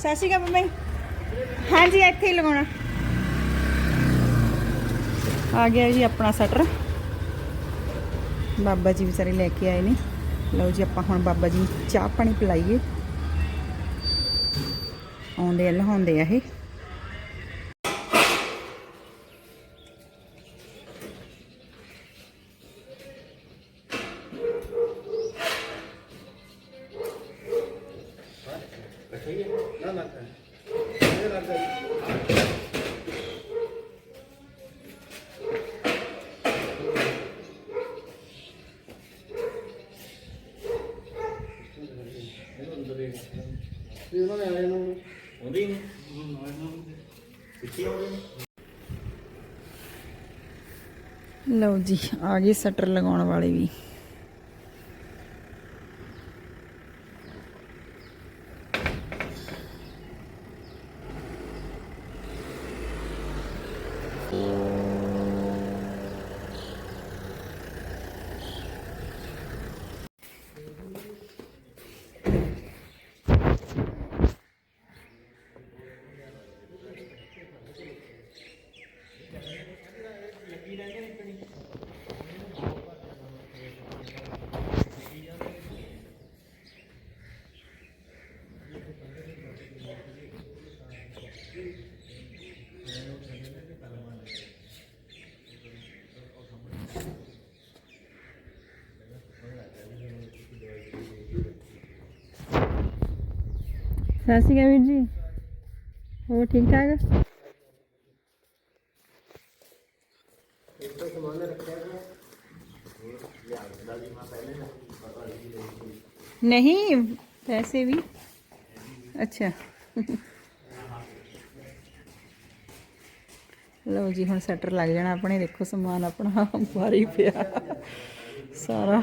ਸਤਿ ਸ਼੍ਰੀ ਅਕਾਲ ਮੰਮੀ। ਹਾਂਜੀ, ਇੱਥੇ ਹੀ ਲਗਾਉਣਾ। ਆ ਗਿਆ ਜੀ ਆਪਣਾ ਸਟਰ। ਬਾਬਾ ਜੀ ਵਿਚਾਰੇ ਲੈ ਕੇ ਆਏ ਨੇ। ਲਓ ਜੀ, ਆਪਾਂ ਹੁਣ ਬਾਬਾ ਜੀ ਚਾਹ ਪਾਣੀ ਪਿਲਾਈਏ। ਆਉਂਦੇ ਆ ਲਹਾਉਂਦੇ ਆ ਇਹ। ਲਓ ਜੀ ਆ ਗਏ ਸਟਰ ਲਗਾਉਣ ਵਾਲੇ ਵੀ। ਸਤਿ ਸ਼੍ਰੀ ਅਕਾਲ ਵੀਰ ਜੀ। ਹੋਰ ਠੀਕ ਠਾਕ? ਨਹੀਂ, ਪੈਸੇ ਵੀ। ਅੱਛਾ। ਲਓ ਜੀ, ਹੁਣ ਸੈਟਰ ਲੱਗ ਜਾਣਾ ਆਪਣੇ। ਦੇਖੋ ਸਮਾਨ ਆਪਣਾ ਭਾਰੀ ਪਿਆ। ਸਾਰਾ।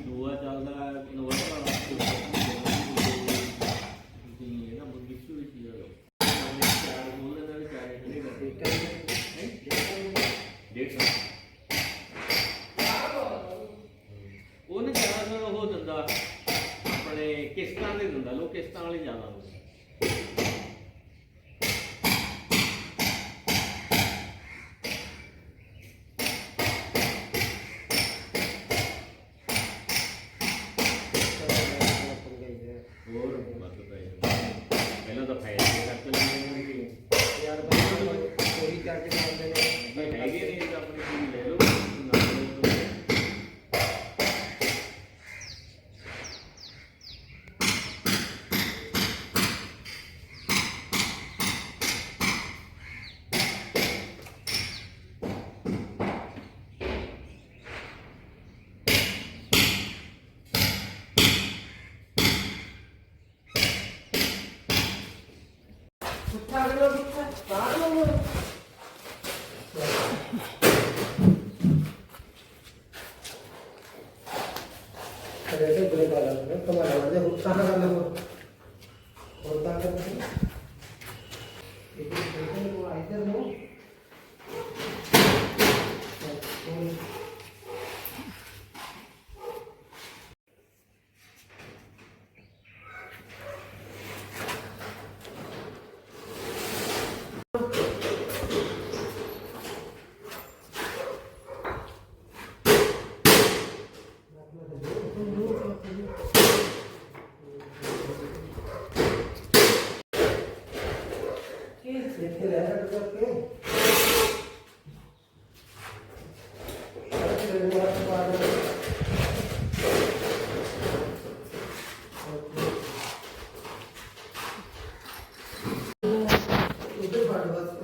ਦੂਆ ਚੱਲਦਾ ਇਨਵਰਟਰ ਵਾਲਾ ਤੁਸੀਂ ਇਹਦਾ ਮੁੱਢੀ ਸ਼ੁਰੂ ਕੀ ਹੋ ਚਾਰ ਮੁੱਲ ਦਾ ਵੀ ਚਾਰ ਕਿਹੜੇ ਡੇਢ ਸੌ ਉਹਨੇ ਜ਼ਿਆਦਾ ਉਹ ਦਿੰਦਾ ਆਪਣੇ ਕਿਸ਼ਤਾਂ ਦੇ ਦਿੰਦਾ ਲੋਕ ਕਿਸ਼ਤਾਂ ਵਾਲੇ ਜ਼ਿਆਦਾ ਹੁੰਦੇ ਹੋਰ ਵੱਧ ਪਏ ਪਹਿਲਾਂ ਤਾਂ ਫਾਇਦਾ ਕਰਕੇ ਲੈਣੇ ਨੇ ਯਾਰ ਬੰਦੇ ਚੋਰੀ ਕਰਕੇ ਖਾਂਦੇ ਨੇ ਇਹ ਹੈਗੇ ਨੇ ਤਾਂ ਆਪਣੀ ਚੀਜ਼ ਲੈ ਲਓ ਨਾ ਲਓ ਤਾਂ ਪੁੱਠਾ ਕਰੋ ਪੁੱਠਾ ਬਾਹਰ ਲਓ ਅਰੇ ਤੇ ਬੜੇ ਬਾਲਾ ਨੇ ਕਮਾਲ ਵਾਲੇ ਹੁੱਤਾ ਨਾ ਕਰ ਲਓ ਹੁੱਤਾ ਕਰ ਲਓ। ਇਹ ਤੇ ਕੋ ਆਇਦਰ ਨੂੰ ਇੱਥੇ ਰਹਿ ਸਕਦੇ ਅਰੇ ਤੇ ਬਾਤ ਬਾਤ ਉਧਰ ਬਾਤ ਬਾਤ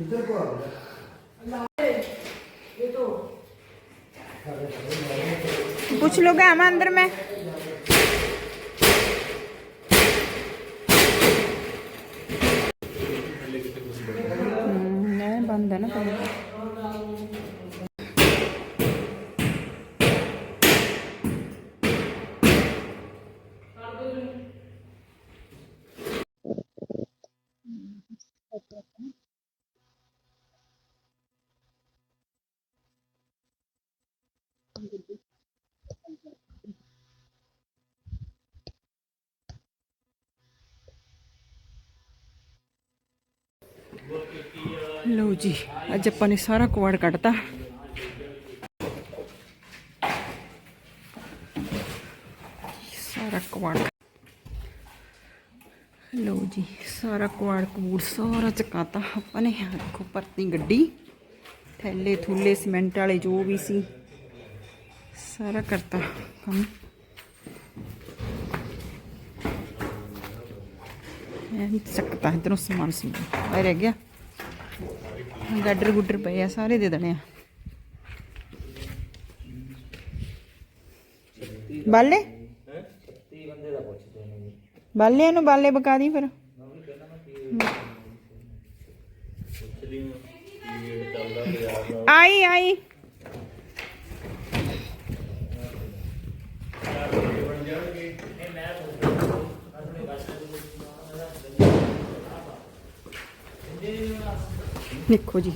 इधर को आ गया पूछ लो क्या मैं अंदर में हम्म, नहीं बंद है ना ਲਓ ਜੀ, ਅੱਜ ਆਪਾਂ ਨੇ ਸਾਰਾ ਕੁਆੜ ਕੱਢਤਾ। ਸਾਰਾ ਕੁਆੜ ਲਓ ਜੀ, ਸਾਰਾ ਕੁਆੜ ਕਬੂੜ ਸਾਰਾ ਚਕਾਤਾ ਆਪਾਂ ਨੇ। ਆਹ ਪਰਤੀ ਗੱਡੀ। ਥੈਲੇ ਥੁੱਲੇ, ਸੀਮੈਂਟ ਵਾਲੇ ਜੋ ਵੀ ਸੀ। ਸਾਰਾ ਕਰਤਾ ਕੰਮ ਇਹ ਚੱਕਤਾ ਇਧਰੋਂ ਸਮਾਨ ਸੀ ਆ ਰਹਿ ਗਿਆ ਗਾਡਰ ਗੁੱਡਰ ਪਏ ਆ ਸਾਰੇ ਦੇ ਦੇਣੇ ਆ ਬਾਲੇ 30 ਬਾਲੇ ਨੂੰ ਬਾਲੇ ਬਕਾ ਦੀ ਫਿਰ ਆਈ ਆਈ ਦੇਖੋ ਜੀ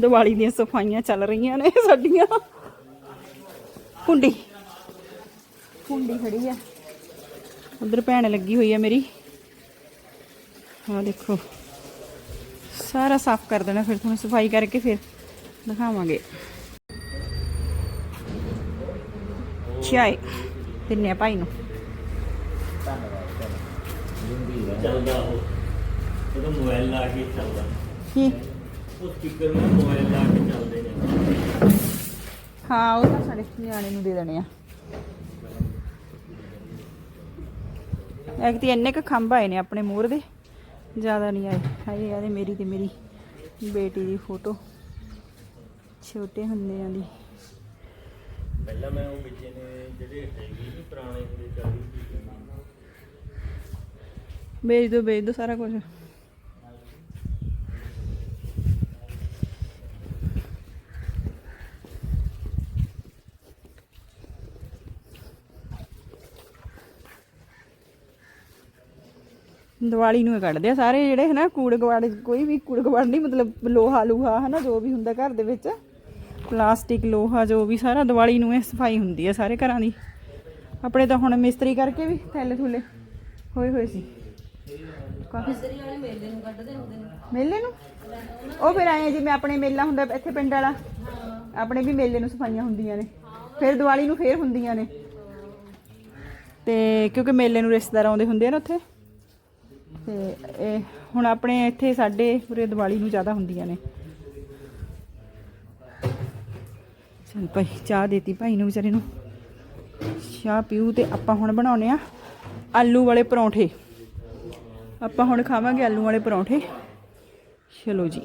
ਦੀਵਾਲੀ ਦੀਆਂ ਸਫਾਈਆਂ ਚੱਲ ਰਹੀਆਂ ਨੇ ਸਾਡੀਆਂ। ਕੁੰਡੀ ਕੁੰਡੀ ਖੜੀ ਆ। ਉਧਰ ਭੈਣ ਲੱਗੀ ਹੋਈ ਆ ਮੇਰੀ। ਆ ਦੇਖੋ ਸਾਰਾ ਸਾਫ਼ ਕਰ ਦੇਣਾ ਫਿਰ ਤੁਹਾਨੂੰ ਸਫ਼ਾਈ ਕਰਕੇ ਫਿਰ ਦਿਖਾਵਾਂਗੇ। ਚਾਏ ਦਿੰਨੇ ਆ ਭਾਈ ਨੂੰ। ਚੱਲਦਾ ਉਹ। ਉਹਦਾ ਮੋਬਾਈਲ ਲਾ ਕੇ ਚੱਲਦਾ। ਕੀ? ਉਹ ਸਪੀਕਰ ਨੂੰ ਮੋਬਾਈਲ ਲਾ ਕੇ ਚੱਲਦੇ ਨੇ। ਹਾਂ ਉਹ ਤਾਂ ਸਾਡੇ ਨਿਆਣੇ ਨੂੰ ਦੇ ਦੇਣੇ ਆ। ਇੱਕ ਤੇ ਇੰਨੇ ਕ ਖੰਭ ਆਏ ਨੇ ਆਪਣੇ ਮੂਰ ਦੇ। ਜ਼ਿਆਦਾ ਨਹੀਂ ਆਏ। ਹਾਏ ਯਾਰ ਮੇਰੀ ਤੇ ਮੇਰੀ ਬੇਟੀ ਦੀ ਫੋਟੋ। ਛੋਟੇ ਹੁੰਦਿਆਂ ਦੀ। ਪਹਿਲਾਂ ਮੈਂ ਉਹ ਵਿੱਚੇ ਨੇ ਜਿਹੜੇ ਹੈਗੇ ਸੀ ਪੁਰਾਣੇ ਜਿਹੜੇ ਚਾਲੀ ਵੇਚ ਦੋ। ਵੇਚ ਦੋ ਸਾਰਾ ਕੁਝ ਦੀਵਾਲੀ ਨੂੰ ਹੀ ਕੱਢਦੇ ਆ ਸਾਰੇ ਜਿਹੜੇ ਹਨਾ ਕੂੜ ਗਵਾੜ ਕੋਈ ਵੀ ਕੂੜ ਗਵਾੜ ਨਹੀਂ ਮਤਲਬ ਲੋਹਾ ਲੂਹਾ ਹਨਾ ਜੋ ਵੀ ਹੁੰਦਾ ਘਰ ਦੇ ਵਿੱਚ। ਪਲਾਸਟਿਕ ਲੋਹਾ ਜੋ ਵੀ ਸਾਰਾ ਦੀਵਾਲੀ ਨੂੰ ਇਹ ਸਫ਼ਾਈ ਹੁੰਦੀ ਹੈ ਸਾਰੇ ਘਰਾਂ ਦੀ। ਆਪਣੇ ਤਾਂ ਹੁਣ ਮਿਸਤਰੀ ਕਰਕੇ ਵੀ ਥੈਲੇ ਥੁੱਲੇ ਹੋਏ ਹੋਏ ਸੀ। ਕਾਫੀ ਮੇਲੇ ਨੂੰ ਉਹ ਫਿਰ ਆਏ ਜਿਵੇਂ ਆਪਣੇ ਮੇਲਾ ਹੁੰਦਾ ਇੱਥੇ ਪਿੰਡ ਵਾਲਾ ਆਪਣੇ ਵੀ ਮੇਲੇ ਨੂੰ ਸਫਾਈਆਂ ਹੁੰਦੀਆਂ ਨੇ। ਫਿਰ ਦੀਵਾਲੀ ਨੂੰ ਫੇਰ ਹੁੰਦੀਆਂ ਨੇ। ਤੇ ਕਿਉਂਕਿ ਮੇਲੇ ਨੂੰ ਰਿਸ਼ਤੇਦਾਰ ਆਉਂਦੇ ਹੁੰਦੇ ਆ ਨਾ ਉੱਥੇ। ਤੇ ਇਹ ਹੁਣ ਆਪਣੇ ਇੱਥੇ ਸਾਡੇ ਪੂਰੇ ਦੀਵਾਲੀ ਨੂੰ ਜ਼ਿਆਦਾ ਹੁੰਦੀਆਂ ਨੇ। ਚਲ ਭਾਈ, ਚਾਹ ਦੇਤੀ ਭਾਈ ਨੂੰ ਵਿਚਾਰੇ ਨੂੰ। ਚਾਹ ਪੀਊ ਤੇ ਆਪਾਂ ਹੁਣ ਬਣਾਉਨੇ ਆ ਆਲੂ ਵਾਲੇ ਪਰੌਂਠੇ। ਆਪਾਂ ਹੁਣ ਖਾਵਾਂਗੇ ਆਲੂ ਵਾਲੇ ਪਰੌਂਠੇ। ਚਲੋ ਜੀ।